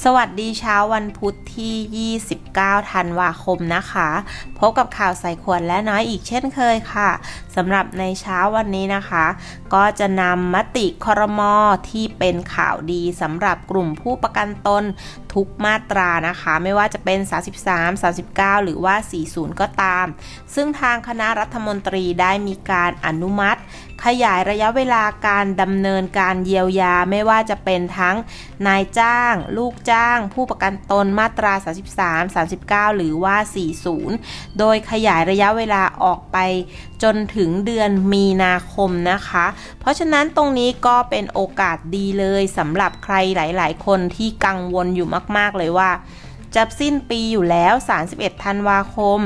สวัสดีเช้าวันพุธที่ 29 ธันวาคมนะคะ พบกับข่าวใส่ขวดและน้อยอีกเช่นเคยค่ะสำหรับในเช้าวันนี้นะคะ ก็จะนำมติครมอที่เป็นข่าวดีสำหรับกลุ่มผู้ประกันตน ทุกมาตรานะคะ ไม่ว่าจะเป็น 33 39 หรือว่า 40 ก็ตาม ซึ่งทางคณะรัฐมนตรีได้มีการอนุมัติ ขยายระยะเวลาการดำเนินการเยียวยาไม่ว่าจะเป็นทั้งนายจ้าง ลูกจ้าง ผู้ประกันตนมาตรา 33 39 หรือว่า 40 โดยขยายระยะเวลาออกไป จนถึงเดือนมีนาคมนะคะ เพราะฉะนั้นตรงนี้ก็เป็นโอกาสดีเลยสำหรับใครหลาย ๆ คนที่กังวลอยู่มาก ๆ เลยว่าจะสิ้นปีอยู่แล้ว 31 ธันวาคม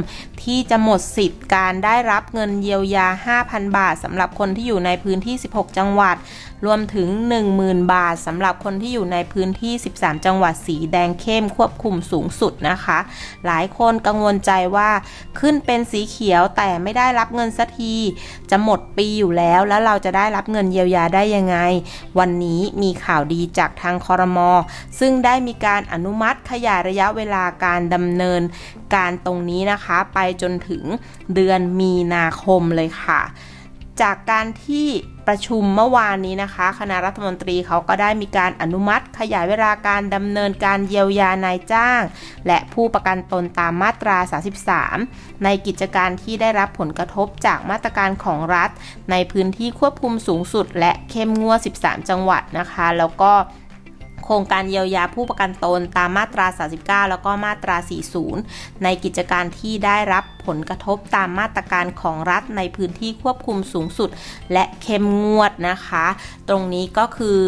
ที่จะหมดสิทธิ์การได้รับเงินเยียวยา 5,000 บาทสำหรับคนที่อยู่ในพื้นที่ 16 จังหวัดรวมถึง 10,000 บาทสำหรับคนที่อยู่ในพื้นที่ 13 จังหวัดสีแดงเข้มควบคุมสูงสุดนะคะ หลายคนกังวลใจว่าขึ้นเป็นสีเขียวแต่ไม่ได้รับเงินสักที จะหมดปีอยู่แล้วแล้วเราจะได้รับเงินเยียวยาได้ยังไง วันนี้มีข่าวดีจากทางคอรมอซึ่งได้มีการอนุมัติขยายระยะเวลาการดำเนินการตรงนี้นะคะ ไปจนถึงเดือนมีนาคมเลยค่ะ จากการที่ ประชุมเมื่อวานนี้นะคะ คณะรัฐมนตรีเขาก็ได้มีการอนุมัติ ขยายเวลาการดำเนินการเยียวยานายจ้าง และผู้ประกันตนตามมาตรา 33 ในกิจการที่ได้รับผลกระทบจากมาตรการของรัฐ ในพื้นที่ควบคุมสูงสุด และเข้มงวด 13 จังหวัดนะคะ แล้วก็โครงการเยียวยาผู้ประกันตนตามมาตรา 39 แล้วก็มาตรา 40 ในกิจการที่ได้รับ ผลกระทบตามมาตรการของรัฐในพื้นที่ควบคุมสูงสุด และเข้มงวดนะคะ ตรงนี้ก็คือ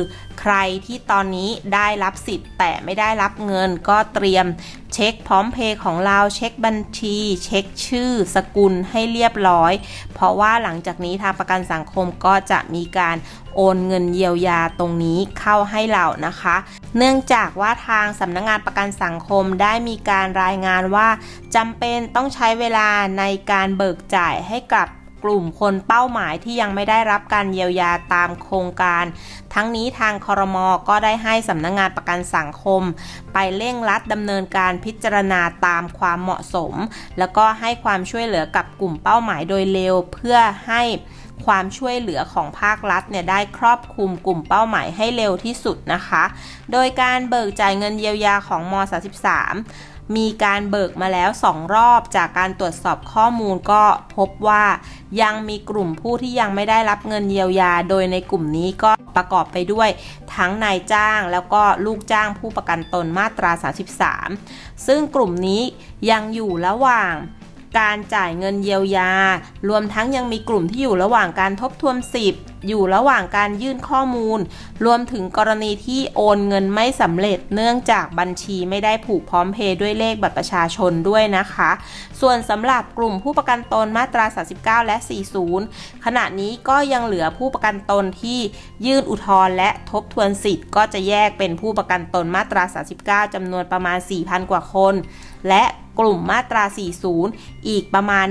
ใครที่ตอนนี้ได้รับสิทธิ์ แต่ไม่ได้รับเงินก็เตรียมเช็คพร้อมเพย์ของเราเช็คบัญชี เช็คชื่อ สกุลให้เรียบร้อย เพราะว่าหลังจากนี้ทางประกันสังคมก็จะมีการโอนเงินเยียวยาตรงนี้เข้าให้เรานะคะ เนื่องจากว่าทางสำนักงงานประกันสังคมได้มีการรายงานว่าจำเป็นต้องใช้เวลาในการเบิกจ่ายให้กับกลุ่มคนเป้าหมายที่ยังไม่ได้รับการเยียวยาตามโครงการ ทั้งนี้ทางคอรมอก็ได้ให้สำนักงงานประกันสังคม ไปเร่งรัดดำเนินการพิจารณาตามความเหมาะสม แล้วก็ให้ความช่วยเหลือกับกลุ่มเป้าหมายโดยเร็วเพื่อให้ความช่วยเหลือของภาครัฐเนี่ยได้ครอบคลุมกลุ่มเป้าหมายให้เร็วที่สุดนะคะ โดยการเบิกจ่ายเงินเยียวยาของม .33 มีการเบิกมาแล้ว 2 รอบจากการตรวจสอบข้อมูลก็พบว่ายังมีกลุ่มผู้ที่ยังไม่ได้รับเงินเยียวยา โดยในกลุ่มนี้ก็ประกอบไปด้วยทั้งนายจ้างแล้วก็ลูกจ้างผู้ประกันตนมาตรา 33 ซึ่งกลุ่มนี้ยังอยู่ระหว่าง การจ่ายเงินเยียวยา รวมทั้งยังมีกลุ่มที่อยู่ระหว่างการทบทวนสิทธิ์อยู่ระหว่างการยื่นข้อมูล รวมถึงกรณีที่โอนเงินไม่สำเร็จเนื่องจากบัญชีไม่ได้ผูกพร้อมเพย์ด้วยเลขบัตรประชาชนด้วยนะคะ ส่วนสำหรับกลุ่มผู้ประกันตนมาตรา 39 และ 40 ขณะนี้ก็ยังเหลือผู้ประกันตนที่ยื่นอุทธรณ์และทบทวนสิทธิ์ ก็จะแยกเป็นผู้ประกันตนมาตรา 39จำนวนประมาณ 4,000 กว่าคน และกลุ่มมาตรา 40 อีกประมาณ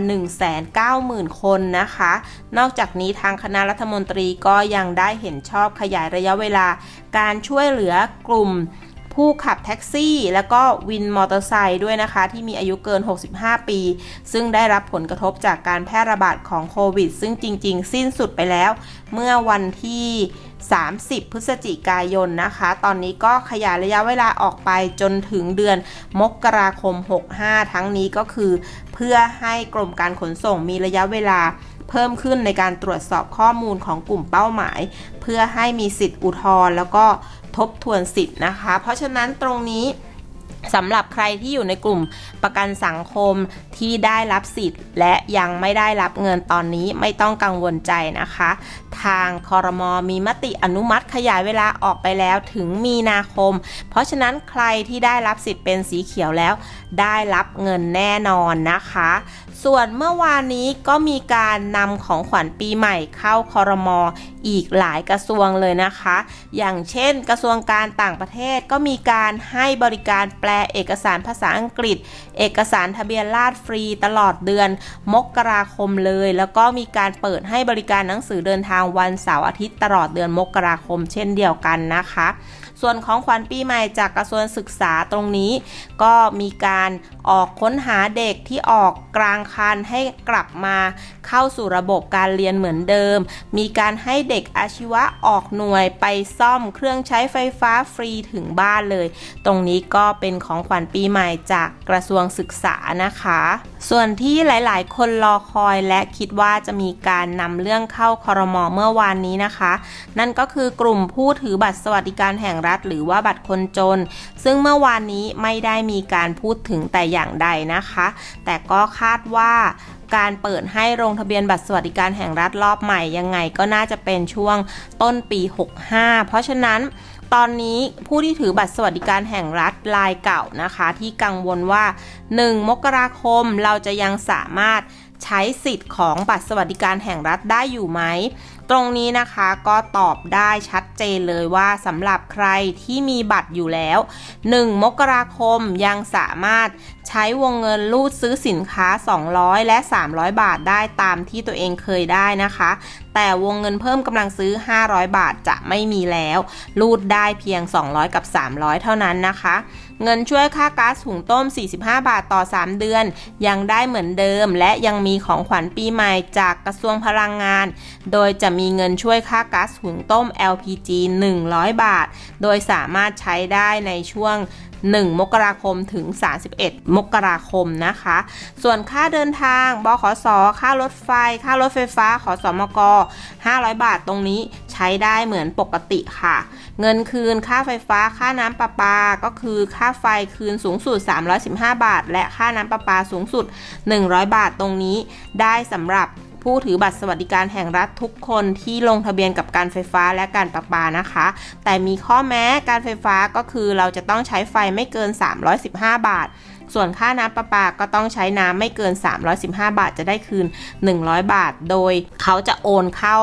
190,000 คนนะคะ นอกจากนี้ทางคณะรัฐมนตรีก็ยังได้เห็นชอบขยายระยะเวลา การช่วยเหลือกลุ่มผู้ขับแท็กซี่ แล้วก็วินมอเตอร์ไซค์ด้วยนะคะ ที่มีอายุเกิน 65 ปี ซึ่งได้รับผลกระทบจากการแพร่ระบาดของโควิด ซึ่งจริง ๆ สิ้นสุดไปแล้ว เมื่อวันที่ 30 พฤศจิกายนนะคะ ตอนนี้ก็ขยายระยะเวลาออกไปจนถึงเดือนมกราคม 65 ทั้งนี้ก็คือ เพื่อให้กรมการขนส่งมีระยะเวลาเพิ่มขึ้นในการตรวจสอบข้อมูลของกลุ่มเป้าหมาย เพื่อให้มีสิทธิ์อุทธรณ์แล้วก็ทบทวนสิทธิ์นะคะ เพราะฉะนั้นตรงนี้สำหรับใครที่อยู่ในกลุ่มประกันสังคมที่ได้รับสิทธิ์ และยังไม่ได้รับเงินตอนนี้ไม่ต้องกังวลใจนะคะ ทางคอรมอมีมติอนุมัติขยายเวลาออกไปแล้วถึงมีนาคม เพราะฉะนั้นใครที่ได้รับสิทธิ์เป็นสีเขียวแล้ว ได้รับเงินแน่นอนนะคะ ส่วนเมื่อวานนี้ก็มีการนำของขวัญปีใหม่เข้าคอรมออีกหลายกระทรวงเลยนะคะ อย่างเช่น กระทรวงการต่างประเทศก็มีการให้บริการแปลเอกสารภาษาอังกฤษ เอกสารทะเบียนราษฟรีตลอดเดือน มกราคมเลย แล้วก็มีการเปิดให้บริการหนังสือเดินทางวันเสาร์อาทิตย์ตลอดเดือนมกราคมเช่นเดียวกันนะคะ ส่วนของขวัญปีใหม่จากกระทรวงศึกษาตรงนี้ ก็มีการออกค้นหาเด็กที่ออกกลางคันให้กลับมาเข้าสู่ระบบการเรียนเหมือนเดิม มีการให้เด็กอาชีวะออกหน่วยไปซ่อมเครื่องใช้ไฟฟ้าฟรีถึงบ้านเลย ตรงนี้ก็เป็นของขวัญปีใหม่จากกระทรวงศึกษานะคะส่วนที่หลายๆ คนรอคอยและคิดว่าจะมีการนำเรื่องเข้าคอรมอเมื่อวานนี้นะคะ นั่นก็คือกลุ่มผู้ถือบัตรสวัสดิการแห่งรัฐ หรือว่าบัตรคนจน ซึ่งเมื่อวานนี้ไม่ได้มีการพูดถึงแต่อย่างใดนะคะ แต่ก็คาดว่าการเปิดให้ลงทะเบียนบัตรสวัสดิการแห่งรัฐรอบใหม่ยังไงก็น่าจะเป็นช่วงต้นปี 65 เพราะฉะนั้น ตอนนี้ผู้ที่ถือบัตรสวัสดิการแห่งรัฐรายเก่านะคะ ที่กังวลว่า 1 มกราคมเราจะยังสามารถใช้สิทธิ์ของบัตรสวัสดิการแห่งรัฐได้อยู่ไหม ตรงนี้นะคะก็ตอบได้ชัดเจนเลยว่าสำหรับใครที่มีบัตรอยู่แล้ว 1 มกราคมยังสามารถใช้วงเงินรูดซื้อสินค้า 200 และ 300 บาทได้ตามที่ตัวเองเคยได้นะคะ แต่วงเงินเพิ่มกำลังซื้อ 500 บาทจะไม่มีแล้ว รูดได้เพียง 200 กับ 300 เท่านั้นนะคะ เงินช่วยค่าก๊าซหุงต้ม 45 บาทต่อ 3 เดือน ยังได้เหมือนเดิม และยังมีของขวัญปีใหม่จากกระทรวงพลังงาน โดยจะมีเงินช่วยค่าก๊าซหุงต้ม LPG 100 บาท โดยสามารถใช้ได้ในช่วง 1 มกราคมถึง 31 มกราคมนะคะ ส่วนค่าเดินทางบขส ค่ารถไฟ ค่ารถไฟฟ้าขอสมก 500 บาทตรงนี้ใช้ได้เหมือนปกติค่ะ เงินคืนค่าไฟฟ้าค่าน้ำประปา ก็คือค่าไฟคืนสูงสุด 315 บาท และค่าน้ำประปาสูงสุด 100 บาทตรงนี้ได้สำหรับ ผู้ถือบัตรสวัสดิการแห่งรัฐทุกคนที่ลงทะเบียนกับการไฟฟ้าและการประปานะคะ แต่มีข้อแม้การไฟฟ้าก็คือเราจะต้องใช้ไฟไม่เกิน 315 บาท ส่วนค่าน้ำประปาก็ต้องใช้น้ำไม่เกิน 315 บาทจะได้คืน 100 บาท โดยเขาจะโอนเข้า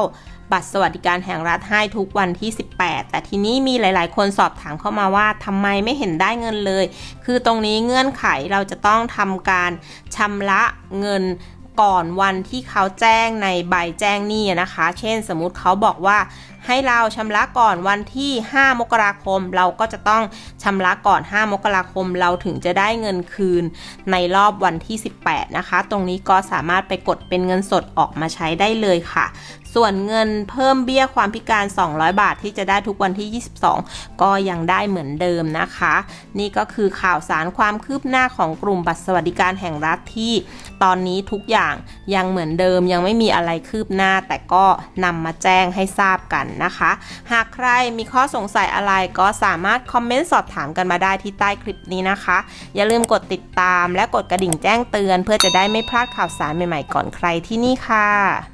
บัตรสวัสดิการแห่งรัฐให้ทุกวันที่ 18 แต่ทีนี้มีหลาย ๆ คนสอบถามเข้ามาว่าทำไมไม่เห็นได้เงินเลย คือตรงนี้เงื่อนไขเราจะต้องทำการชำระเงิน ก่อนวันที่เขาแจ้งในใบแจ้งหนี้นะคะ เช่นสมมุติเขาบอกว่า ให้เราชำระก่อนวันที่ 5 มกราคม เราก็จะต้องชำระก่อน 5 มกราคม เราถึงจะได้เงินคืนในรอบวันที่ 18 นะคะ ตรงนี้ก็สามารถไปกดเป็นเงินสดออกมาใช้ได้เลยค่ะส่วนเงินเพิ่มเบี้ยความพิการ 200 บาทที่จะได้ทุกวันที่ 22 ก็ยังได้เหมือนเดิมนะคะ นี่ก็คือข่าวสารความคืบหน้าของกลุ่มบัตรสวัสดิการแห่งรัฐที่ ตอนนี้ทุกอย่างยังเหมือนเดิมยังไม่มีอะไรคืบหน้า แต่ก็นำมาแจ้งให้ทราบกันนะคะ หากใครมีข้อสงสัยอะไรก็สามารถคอมเมนต์สอบถามกันมาได้ที่ใต้คลิปนี้นะคะ อย่าลืมกดติดตามและกดกระดิ่งแจ้งเตือน เพื่อจะได้ไม่พลาดข่าวสารใหม่ๆก่อนใครที่นี่ค่ะ